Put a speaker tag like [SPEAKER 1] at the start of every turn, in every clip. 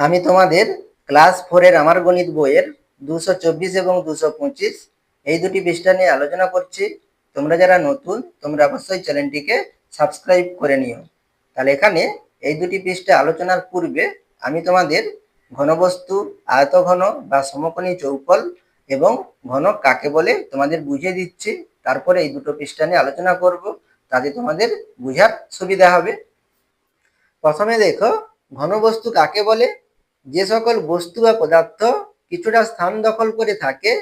[SPEAKER 1] আমি তোমাদের ক্লাস ফোরের আমার গণিত বইয়ের দুশো চব্বিশ এবং দুশো পঁচিশ এই দুটি পৃষ্ঠা নিয়ে আলোচনা করছি। তোমরা যারা নতুন, তোমরা অবশ্যই চ্যানেলটিকে সাবস্ক্রাইব করে নিও। তাহলে এখানে এই দুটি পৃষ্ঠা আলোচনার পূর্বে আমি তোমাদের ঘনবস্তু, আয়তঘন বা সমকোণী চৌকল এবং ঘন কাকে বলে তোমাদের বুঝিয়ে দিচ্ছি। তারপরে এই দুটো পৃষ্ঠা নিয়ে আলোচনা করব, তাতে তোমাদের বুঝার সুবিধা হবে। প্রথমে দেখো, ঘনবস্তু কাকে বলে? যে সকল বস্তু বা পদার্থ কিছুটা স্থান দখল করে থাকে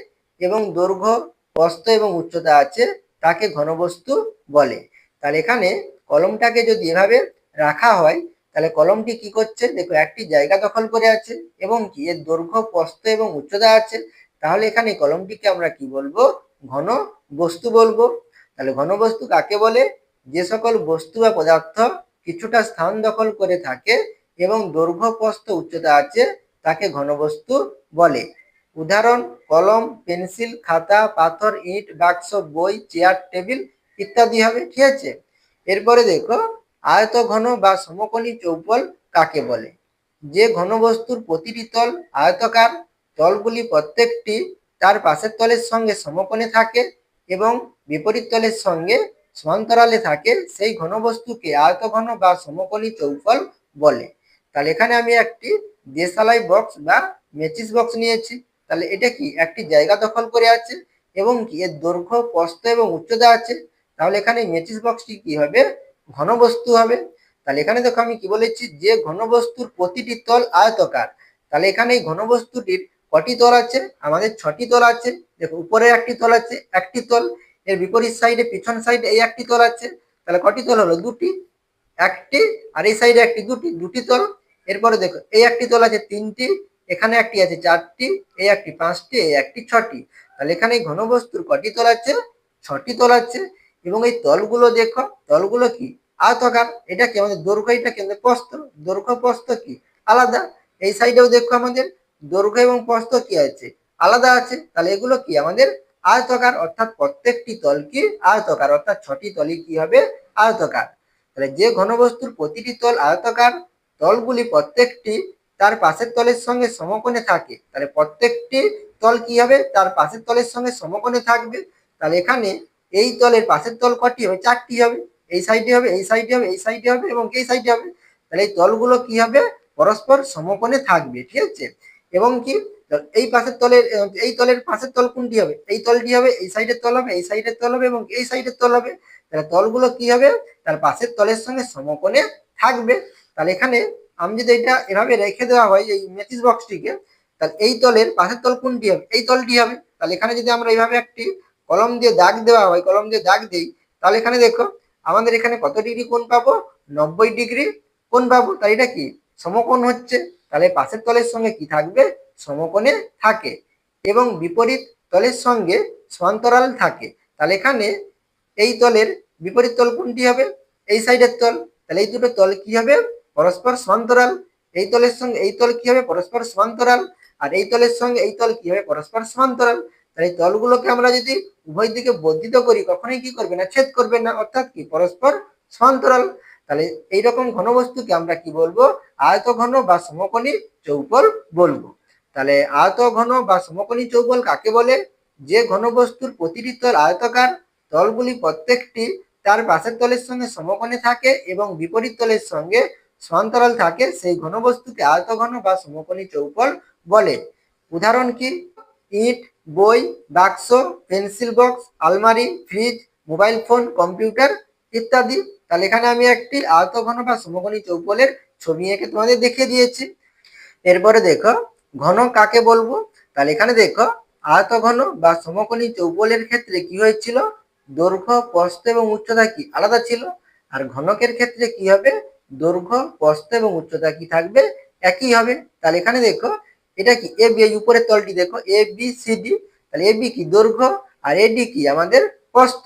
[SPEAKER 1] এবং দৈর্ঘ্য প্রস্থ এবং উচ্চতা আছে, তাকে ঘনবস্তু বলে। তাহলে এখানে কলমটাকে যদি এভাবে রাখা হয়, তাহলে কলমটি কি করছে? দেখো, একটি জায়গা দখল করে আছে এবং কি? এর দৈর্ঘ্য প্রস্থ এবং উচ্চতা আছে। তাহলে এখানে কলমটিকে আমরা কি বলব? ঘন বস্তু বলব। তাহলে ঘন বস্তু কাকে বলে? যে সকল বস্তু বা পদার্থ কিছুটা স্থান দখল করে থাকে এবং দৈর্ঘ্য প্রস্থ উচ্চতা আছে তাকে ঘনবস্তু বলে। উদাহরণ, কলম, পেন্সিল, খাতা, পাথর, ইট, বাক্স, বই, চেয়ার, টেবিল ইত্যাদি হবে, ঠিক আছে? এরপরে দেখো আয়ত ঘন বা সমকোণী চৌপল কাকে বলে? যে ঘনবস্তুর প্রতিটি তল আয়তকার, তলগুলি প্রত্যেকটি তার পাশের তলের সঙ্গে সমকোণে থাকে এবং বিপরীত তলের সঙ্গে সমান্তরালে থাকে, সেই ঘনবস্তুকে আয়তঘন বা সমকোণী চৌপল বলে। তাহলে এখানে আমি একটি দেশালাই বক্স বা মেচিস বক্স নিয়েছি। তাহলে এটা কি? একটি জায়গা দখল করে আছে এবং কি? এর দৈর্ঘ্য, প্রস্থ এবং উচ্চতা আছে। তাহলে এখানে মেচিস বক্সটি কি হবে? ঘনবস্তু হবে। তাহলে এখানে দেখো আমি কি বলেছি? যে ঘনবস্তুর প্রতিটি তল আয়তকার। তাহলে এখানে এই ঘনবস্তুটির কটি তল আছে? আমাদের ছটি তল আছে। দেখো উপরে একটি তল আছে, একটি তল। এর বিপরীত সাইডে পিছন সাইডে এই একটি তল আছে। তাহলে কটি তল হলো? দুটি। একটি, আর এই সাইডে একটি, দুটি। দুটি তল। এরপরে দেখো, এই একটি তল আছে তিনটি, এখানে একটি আছে চারটি, এই একটি পাঁচটি, এই একটি ছটি। তাহলে এখানে ঘনবস্তুর কটি তল আছে? ছটি তল আছে। এবং এই তলগুলো দেখো, তলগুলো কি? আয়তকার। এটা কি আমাদের দৈর্ঘ্য? এটা কিন্তু প্রস্থ? দৈর্ঘ্য প্রস্থ কি? আলাদা। এই সাইডেও দেখো আমাদের দৈর্ঘ্য এবং প্রস্থ কি আছে? আলাদা আছে। তাহলে এগুলো কি? আমাদের আয়তকার। অর্থাৎ প্রত্যেকটি তল কি? আয়তকার। অর্থাৎ ছটি তলই কি হবে? আয়তকার। তাহলে যে ঘনবস্তুর প্রতিটি তল আয়তকার তলগুলি প্রত্যেকটি তার পাশের তলের সঙ্গে সমকোণে থাকে। তাহলে প্রত্যেকটি তল কি হবে? তার পাশের তলের সঙ্গে সমকোণে থাকবে। তাহলে এখানে এই তলের পাশের তল কটি হবে? চারটি হবে। এই সাইডে হবে, এই সাইডে হবে, এই সাইডে হবে এবং এই সাইডে হবে। তাহলে এই তলগুলো কি হবে? পরস্পর সমকোণে থাকবে, ঠিক আছে? এবং কি? এই পাশের তলের, এই তলের পাশের তল কোনটি হবে? এই তলটি হবে, এই সাইডের তল হবে, এই সাইডের তল হবে এবং এই সাইডের তল হবে। তাহলে তলগুলো কি হবে? তার পাশের তলের সঙ্গে সমকোণে থাকবে। তাহলে এখানে আমি যদি এটা এভাবে রেখে দেওয়া হয় এই মেথিস বক্সটিকে তাহলে এই তলের পাশের তল কোনটি হবে? এই তলটি হবে। তাহলে এখানে যদি আমরা এইভাবে একটি কলম দিয়ে দাগ দেওয়া হয়, কলম দিয়ে দাগ দিই, তাহলে এখানে দেখো আমাদের এখানে কত ডিগ্রি কোণ পাবো? নব্বই ডিগ্রি কোণ পাবো। তাই এটা কি? সমকোণ হচ্ছে। তাহলে পাশের তলের সঙ্গে কি থাকবে? সমকোণে থাকে এবং বিপরীত তলের সঙ্গে সমান্তরাল থাকে। তাহলে এখানে এই তলের বিপরীত তল কোনটি হবে? এই সাইডের তল। তাহলে এই দুটো তল কি হবে? পরস্পর সমান্তরাল, এই তলের সঙ্গে এই তল কি হবে? পরস্পর সমান্তরাল। আর এই তলের সঙ্গে এই তল কি হবে? পরস্পর সমান্তরাল। তাহলে এই তলগুলোকে আমরা যদি উভয় দিকে বর্ধিত করি, কখনোই কি করবে না? ছেদ করবে না? অর্থাৎ কি? পরস্পর সমান্তরাল। তাহলে এইরকম ঘনবস্তুকে আমরা কি বলব? আয়ত ঘন বা সমকোণী চৌপল বলব। তাহলে আয়ত ঘন বা সমকোণী চৌপল কাকে বলে? যে ঘনবস্তুর প্রতিটি তল আয়তকার তলগুলি প্রত্যেকটি তার পাশের তলের সঙ্গে সমকোণে থাকে এবং বিপরীত তলের সঙ্গে সমান্তরাল থাকে, সেই ঘনবস্তুকে আয়ত ঘন বা সমকোণী চৌপল বলে। উদাহরণ কি? ইট, বই, বাক্স, পেন্সিল বক্স, আলমারি, ফ্রিজ, মোবাইল ফোন, কম্পিউটার ইত্যাদি। তাহলে এখানে আমি একটি আয়তঘন বা সমকোণী চৌপলের ছবি এঁকে তোমাদের দেখিয়ে দিয়েছি। এরপরে দেখো, ঘন কাকে বলব? তাহলে এখানে দেখো, আয়তঘন বা সমকোণী চৌপলের ক্ষেত্রে কি হয়েছিল? দৈর্ঘ্য, প্রস্থ এবং উচ্চতা কি আলাদা ছিল? আর ঘনকের ক্ষেত্রে কি হবে? দৈর্ঘ্য প্রস্থ এবং উচ্চতা কি থাকবে? একই হবে। তাহলে এখানে দেখো, এটা কি? এ বি এই উপরের তলটি দেখো এ বি সি ডি তাহলে এ বি কি? দৈর্ঘ্য আর এ ডি কি? আমাদের প্রস্থ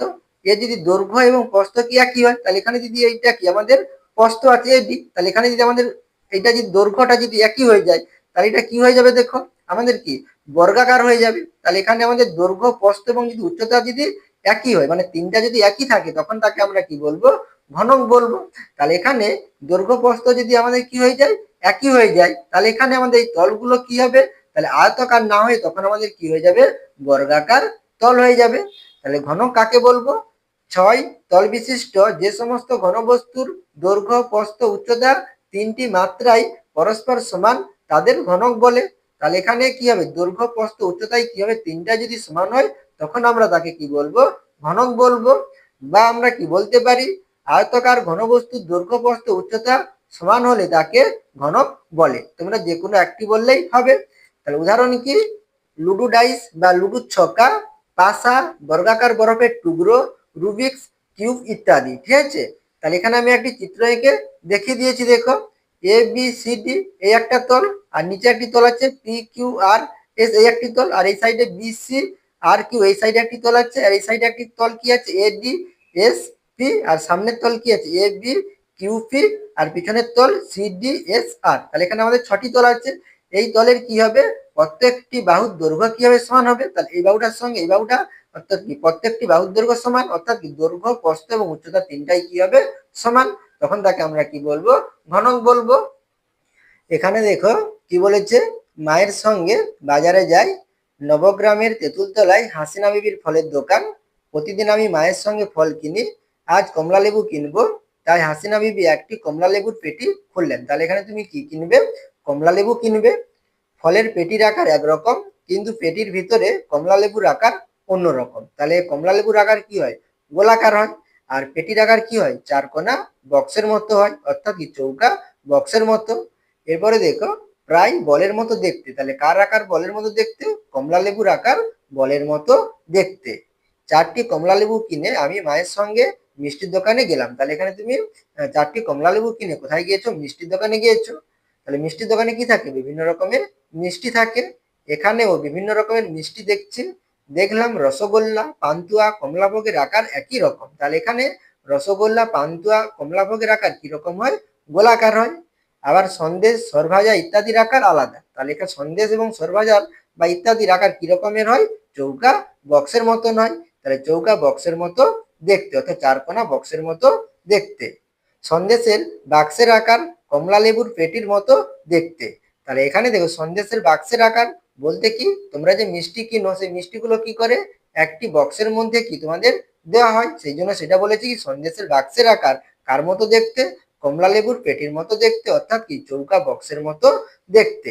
[SPEAKER 1] এর যদি দৈর্ঘ্য এবং প্রস্থ কি একই হয়? তাহলে এখানে যদি এইটা কি? আমাদের প্রস্থ আছে এ ডি তাহলে এখানে যদি আমাদের এটা যদি দৈর্ঘ্যটা যদি একই হয়ে যায়, তাহলে এটা কি হয়ে যাবে দেখো? আমাদের কি? বর্গাকার হয়ে যাবে। তাহলে এখানে আমাদের দৈর্ঘ্য প্রস্থ এবং যদি উচ্চতা যদি একই হয় মানে তিনটা যদি একই থাকে, তখন তাকে আমরা কি বলব? ঘনক বলব, তাহলে এখানে দৈর্ঘ্য প্রস্থ যদি আমাদের কি হয়ে যায়? একই হয়ে যায়। তাহলে এখানে আমাদের এই তলগুলো কি হবে? তাহলে আয়তাকার না হয়ে তখন আমাদের কি হয়ে যাবে? বর্গাকার তল হয়ে যাবে। তাহলে ঘনক কাকে বলব? ছয় তল বিশিষ্ট যে সমস্ত ঘনবস্তুর দৈর্ঘ্য, প্রস্থ, উচ্চতা তিনটি মাত্রায় পরস্পর সমান, তাদের ঘনক বলে। তাহলে এখানে কি হবে? দৈর্ঘ্য, প্রস্থ, উচ্চতায় কি হবে? তিনটা যদি সমান হয়, তখন আমরা তাকে কি বলব? ঘনক বলব। বা আমরা কি বলতে পারি? আয়তকার ঘনবস্তুর দৈর্ঘ্য প্রস্থ উচ্চতা সমান হলে তাকে ঘনক বলে। তোমরা যে কোনো একটি বললেই হবে। তাহলে উদাহরণ কি? লুডো ডাইস বা লুডো ছক্কা পাসা, বর্গাকার বরফের টুকরো, রুবিক্স কিউব ইত্যাদি। ঠিক আছে? তাহলে এখানে আমি একটি চিত্র এঁকে দেখিয়ে দিয়েছি, দেখো। এ বি সি ডি এই একটা তল, আর নিচে একটি তল আছে পি কিউ আর এস এই একটি তল, আর এই সাইডে বি সি আর কিউ এই সাইডে একটি তল আছে, আর এই সাইডে একটি তল কি আছে? এ ডি এস পি আর সামনের তল কি আছে? এ, বি, কিউ, পি আর পিছনের তল সি, ডি, এস, আর। তাহলে এখানে আমাদের ছটি তল আছে। এই তলের কি হবে? প্রত্যেকটি বাহুর দৈর্ঘ্য কি হবে সমান হবে? তাহলে এই বাহুটার সঙ্গে এই বাহুটা অর্থাৎ কি? প্রত্যেকটি বাহুর দৈর্ঘ্য সমান, অর্থাৎ কি? দৈর্ঘ্য, প্রস্থ এবং উচ্চতা তিনটাই কি হবে? সমান। তখন তাকে আমরা কি বলব? ঘনক বলব। এখানে দেখো কি বলেছে? মায়ের সঙ্গে বাজারে যাই, নবগ্রামের তেঁতুলতলায় হাসিনা বিবির ফলের দোকান। প্রতিদিন আমি মায়ের সঙ্গে ফল কিনি। আজ কমলা লেবু কিনবো, তাই হাসিনা বিবি একটি কমলা লেবুর পেটি খুললেন। তাহলে এখানে তুমি কি কিনবে? কমলা লেবু কিনবে, ফলের পেটির আকার একরকম, কিন্তু পেটির ভিতরে কমলা লেবুর আকার অন্যরকম। তাহলে কমলা লেবুর আকার কি হয়? গোলাকার হয়। আর পেটির আকার কি হয়? চারকোনা বক্সের মতো হয়, অর্থাৎ কি চৌকা বক্সের মতো। এরপরে দেখো, প্রায় বলের মতো দেখতে। তাহলে কার আকার বলের মতো দেখতে? কমলা লেবুর আকার বলের মতো দেখতে। চারটি কমলা লেবু কিনে আমি মায়ের সঙ্গে মিষ্টির দোকানে গেলাম। তাহলে এখানে তুমি চারটি কমলা লেবু কিনে কোথায় গিয়েছো? মিষ্টির দোকানে গিয়েছো। তাহলে মিষ্টির দোকানে কি থাকে? বিভিন্ন রকমের মিষ্টি থাকে। এখানেও বিভিন্ন রকমের মিষ্টি দেখছি। দেখলাম রসগোল্লা, পান্তুয়া, কমলাভোগের আকার একই রকম। তাহলে এখানে রসগোল্লা, পান্তুয়া, কমলাভোগের আকার কি রকম হয়? গোলাকার হয়। আবার সন্দেশ, সরভাজা ইত্যাদির আকার আলাদা। তাহলে এখানে সন্দেশ এবং সরভাজার বা ইত্যাদির আকার কি রকমের হয়? চৌকা বক্সের মতো নয় তাহলে চৌকা বক্সের মতো দেখতে, অর্থাৎ চারকোনা বক্সের মতো দেখতে। সন্দেশের বাক্সের আকার কমলা লেবুর পেটির মতো দেখতে। তাহলে এখানে দেখো, সন্দেশের বাক্সের আকার বলতে কি? তোমরা যে মিষ্টি কিনো, সেই মিষ্টিগুলো কি করে? একটি বক্সের মধ্যে কি তোমাদের দেওয়া হয়? সেই জন্য সেটা বলেছি কি, সন্দেশের বাক্সের আকার কার মতো দেখতে? কমলা লেবুর পেটির মতো দেখতে, অর্থাৎ কি, চৌকা বক্সের মতো দেখতে।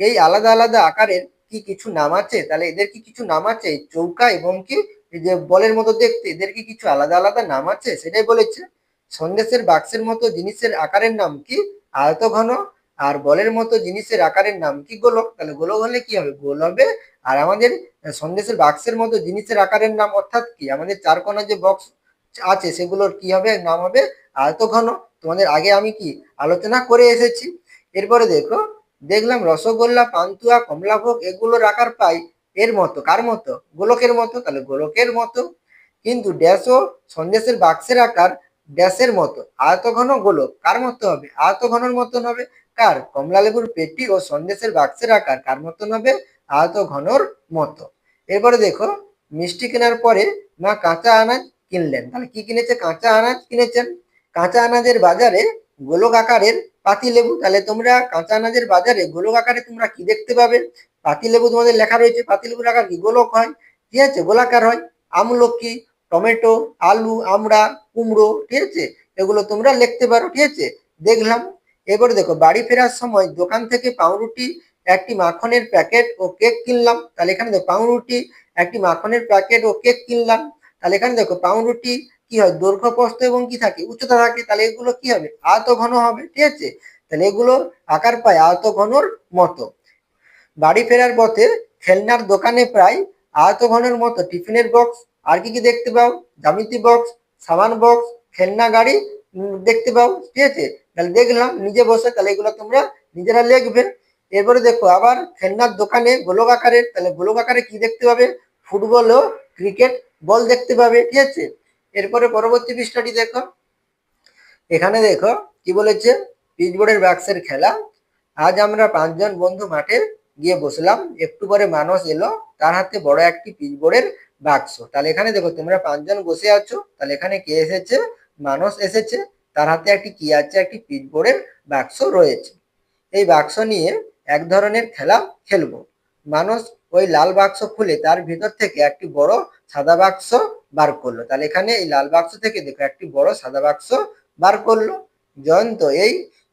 [SPEAKER 1] এই আলাদা আলাদা আকারের কি কিছু নাম আছে? তাহলে এদের কি কিছু নাম আছে? চৌকা এবং কি যে বলের মতো দেখতে, এদের কি কিছু আলাদা আলাদা নাম আছে? সেটাই বলেছে। সন্দেশের বাক্সের মতো জিনিসের আকারের নাম কি? আয়ত ঘন আর বলের মতো জিনিসের আকারের নাম কি? গোলক। তাহলে গোলক হলে কি হবে? গোল হবে। আর আমাদের সন্দেশের বাক্সের মতো জিনিসের আকারের নাম অর্থাৎ কি? আমাদের চার কোণা যে বক্স আছে, সেগুলোর কি হবে? নাম হবে আয়ত ঘন তোমাদের আগে আমি কি আলোচনা করে এসেছি? এরপরে দেখো, দেখলাম রসগোল্লা, পান্তুয়া, কমলাভোগ, এগুলোর আকার পাই। এর মতো, কার মতো? গোলকের মতো, তাহলে গোলকের মতো। কিন্তু ড্যাশ ও সন্দেশের বাক্সের আকার ড্যাশের মতো। আয়ত ঘন গোলক কার মতো হবে? আয়তঘনর মতন হবে। কার? কমলা লেবুর পেটি ও সন্দেশের বাক্সের আকার কার মতন হবে? আয়ত ঘনর মতো। এরপরে দেখো, মিষ্টি কেনার পরে মা কাঁচা আনাজ কিনলেন। তাহলে কি কিনেছে? কাঁচা আনাজ কিনেছেন। কাঁচা আনাজের বাজারে গোলক আকারের পাতি লেবু তাহলে তোমরা কাঁচা আনাজের বাজারে গোলক আকারে তোমরা কি দেখতে পাবে? পাতি লেবু তোমাদের লেখা রয়েছে। পাতি লেবুর আকার কি? গোলক হয়। ঠিক আছে? গোলাকার হয়। আমলকি, টমেটো, আলু, আমড়া, কুমড়ো, ঠিক আছে? এগুলো তোমরা লিখতে পারো, ঠিক আছে? দেখলাম। এবারে দেখো, বাড়ি ফেরার সময় দোকান থেকে পাউরুটি, একটি মাখনের প্যাকেট ও কেক কিনলাম। তাহলে এখানে দেখো, পাউরুটি, একটি মাখনের প্যাকেট ও কেক কিনলাম। তাহলে এখানে দেখো, পাউরুটি কি হয়? দৈর্ঘ্য, প্রস্থ এবং কি থাকে? উচ্চতা থাকে। তাহলে এগুলো কি হবে? আয়ত ঘন হবে, ঠিক আছে? তাহলে এগুলো আকার পায় আয়ত ঘনর মতো। বাড়ি ফেরার পথে খেলনার দোকানে প্রায় আয়ত ঘনের মতো টিফিনের বক্স আর কি কি দেখতে পাও? জ্যামিতি বক্স সাবান বক্স খেলনা গাড়ি দেখতে পাও? ঠিক আছে? তাহলে দেখলাম, নিজে বসে তাহলে এগুলো তোমরা নিজেরা লিখবে। এরপরে দেখো, আবার খেলনার দোকানে গোলক আকারের তাহলে গোলক আকারে কি দেখতে পাবে? ফুটবল ও ক্রিকেট বল দেখতে পাবে, ঠিক আছে? এরপরে পরবর্তী পৃষ্ঠাটি দেখো। এখানে দেখো, কি বলেছে? পিচবোর্ডের বাক্সের খেলা। আজ আমরা পাঁচজন বন্ধু মাঠে গিয়ে বসলাম, একটু পরে মানুষ এলো, তার হাতে বড় একটি পিচবোর্ডের বাক্স। তাহলে এখানে দেখো তোমরা পাঁচজন বসে আছো, তাহলে এখানে কে এসেছে? মানুষ এসেছে, তার হাতে একটি কি আছে, একটি পিচবোর্ডের বাক্স রয়েছে। এই বাক্স নিয়ে এক ধরনের খেলা খেলব। মানুষ ওই লাল বাক্স খুলে তার ভিতর থেকে একটি বড় সাদা বাক্স বার করল। তাহলে এখানে এই লাল বাক্স থেকে দেখো একটি বড় সাদা বাক্স বার করল। জয়ন্ত এই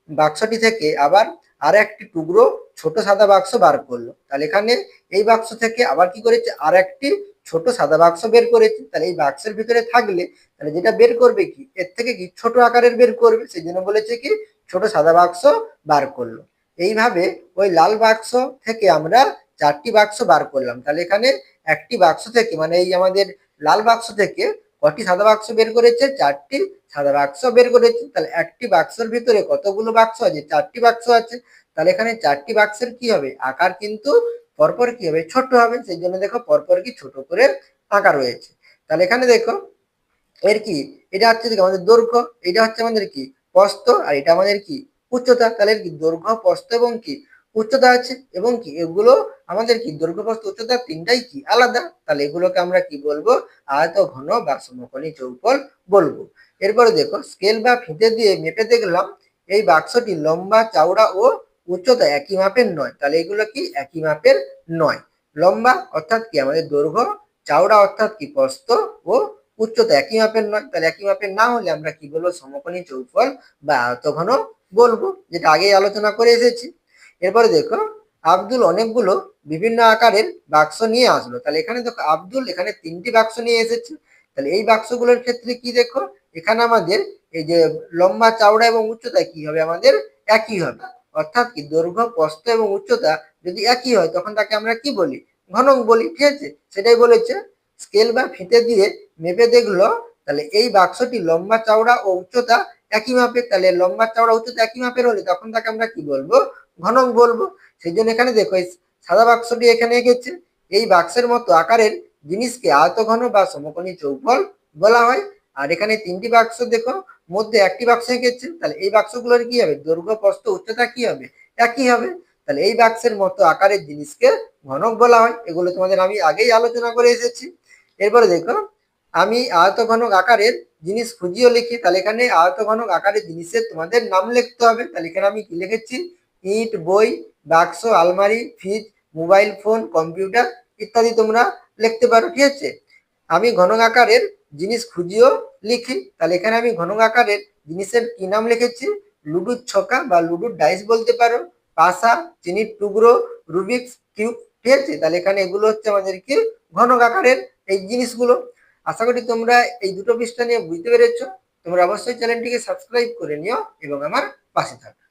[SPEAKER 1] বাক্সটি থেকে আবার আর একটি টুকরো ছোট সাদা বাক্স বার করল। তাহলে এখানে এই বাক্স থেকে আবার কি করেছে? আর একটি ছোট সাদা বাক্স বের করেছে। তাহলে এই বাক্সের ভিতরে থাকলে তাহলে যেটা বের করবে কি? এর থেকে কি ছোট আকারের বের করবে? সেই জন্য বলেছে কি, ছোট সাদা বাক্স বার করল। এইভাবে ওই লাল বাক্স থেকে আমরা চারটি বাক্স বার করলাম। তাহলে এখানে একটি বাক্স থেকে মানে এই আমাদের লাল বাক্স থেকে কটি সাদা বাক্স বের করেছে? চারটি সাদা বাক্স বের করেছে। তাহলে একটি বাক্সের ভিতরে কতগুলো বাক্স আছে? চারটি বাক্স আছে। তাহলে এখানে চারটি বাক্সের কি হবে? আকার কিন্তু পরপর কি হবে? ছোট হবে। সেই জন্য দেখো পরপর কি ছোট করে আঁকা রয়েছে। তাহলে এখানে দেখো, এর কি? এটা হচ্ছে আমাদের দৈর্ঘ্য? এটা হচ্ছে আমাদের কি? প্রস্থ। আর এটা আমাদের কি? উচ্চতা। তাহলে কি? দৈর্ঘ্য, প্রস্থ এবং কি? উচ্চতা আছে এবং কি এগুলো আমাদের কি দৈর্ঘ্য প্রস্থ উচ্চতা তিনটাই কি আলাদা? তাহলে এগুলোকে আমরা কি বলব? আয়ত, ঘন বা সমকোণী চৌকল বলব। এরপরে দেখো স্কেল বা ফিতে দিয়ে মেপে দেখলাম, এই বাক্সটি লম্বা, চওড়া ও উচ্চতা একই মাপের নয়। তাহলে এগুলো কি? একই মাপের নয়। লম্বা অর্থাৎ কি? আমাদের দৈর্ঘ্য, চওড়া অর্থাৎ কি? প্রস্থ ও উচ্চতা একই মাপের নয়। তাহলে একই মাপের না হলে আমরা কি বলব? সমকোণী চৌফল বা আয়তঘন বলব, যেটা আগেই আলোচনা করে এসেছি। এরপরে দেখো, আব্দুল অনেকগুলো বিভিন্ন আকারের বাক্স নিয়ে আসলো। তাহলে এখানে দেখো, আব্দুল এখানে তিনটি বাক্স নিয়ে এসেছে। তাহলে এই বাক্সগুলোর ক্ষেত্রে কি দেখো, এখানে আমাদের এই যে লম্বা, চওড়া এবং উচ্চতা কি হবে? আমাদের একই হবে। অর্থাৎ কি দৈর্ঘ্য, প্রস্থ এবং উচ্চতা যদি একই হয়, তখন তাকে আমরা কি বলি? ঘনক বলি, ঠিক আছে? সেটাই বলেছে। স্কেল বা ফিতে দিয়ে মেপে দেখল, তাহলে এই বাক্সটি লম্বা, চওড়া ও উচ্চতা একই মাপের। তাহলে লম্বা, চওড়া, উচ্চতা একই মাপের হলে তখন তাকে আমরা কি বলব? ঘনক বলব। সেই জন্য এখানে দেখো, এই সাদা বাক্সটি এখানে এঁকেছে। এই বাক্সের মতো আকারের জিনিসকে আয়ত ঘন বা সমকোণী চৌফল বলা হয়। আর এখানে তিনটি বাক্স দেখো, মধ্যে একটি বাক্স এঁকেছে। তাহলে এই বাক্সগুলোর কি হবে? দৈর্ঘ্য, প্রস্থ, উচ্চতা কি হবে? একই হবে। তাহলে এই বাক্সের মতো আকারের জিনিসকে ঘনক বলা হয়। এগুলো তোমাদের আমি আগেই আলোচনা করে এসেছি। এরপরে দেখো, আমি আয়ত ঘনক আকারের জিনিস খুঁজিও লিখি। তাহলে এখানে আয়ত ঘনক আকারের জিনিসের তোমাদের নাম লিখতে হবে। তাহলে এখানে আমি কি লিখেছি? ইট, বই, বাক্স, আলমারি, ফ্রিজ, মোবাইল ফোন, কম্পিউটার ইত্যাদি তোমরা লিখতে পারো, ঠিক আছে? আমি ঘনক আকারের জিনিস খুঁজিও লিখি। তাহলে এখানে আমি ঘনক আকারের জিনিসের কি নাম লিখেছি? লুডুর ছকা বা লুডুর ডাইস বলতে পারো। পাশা, চিনির টুকরো, রুবিক্স কিউব, ঠিক আছে? তাহলে এখানে এগুলো হচ্ছে আমাদের কি ঘনক আকারের এই জিনিসগুলো। আশা করি তোমরা এই দুটো পৃষ্ঠা নিয়ে বুঝতে পেরেছ। তোমরা অবশ্যই চ্যানেলটিকে সাবস্ক্রাইব করে নিও এবং আমার পাশে থাকো।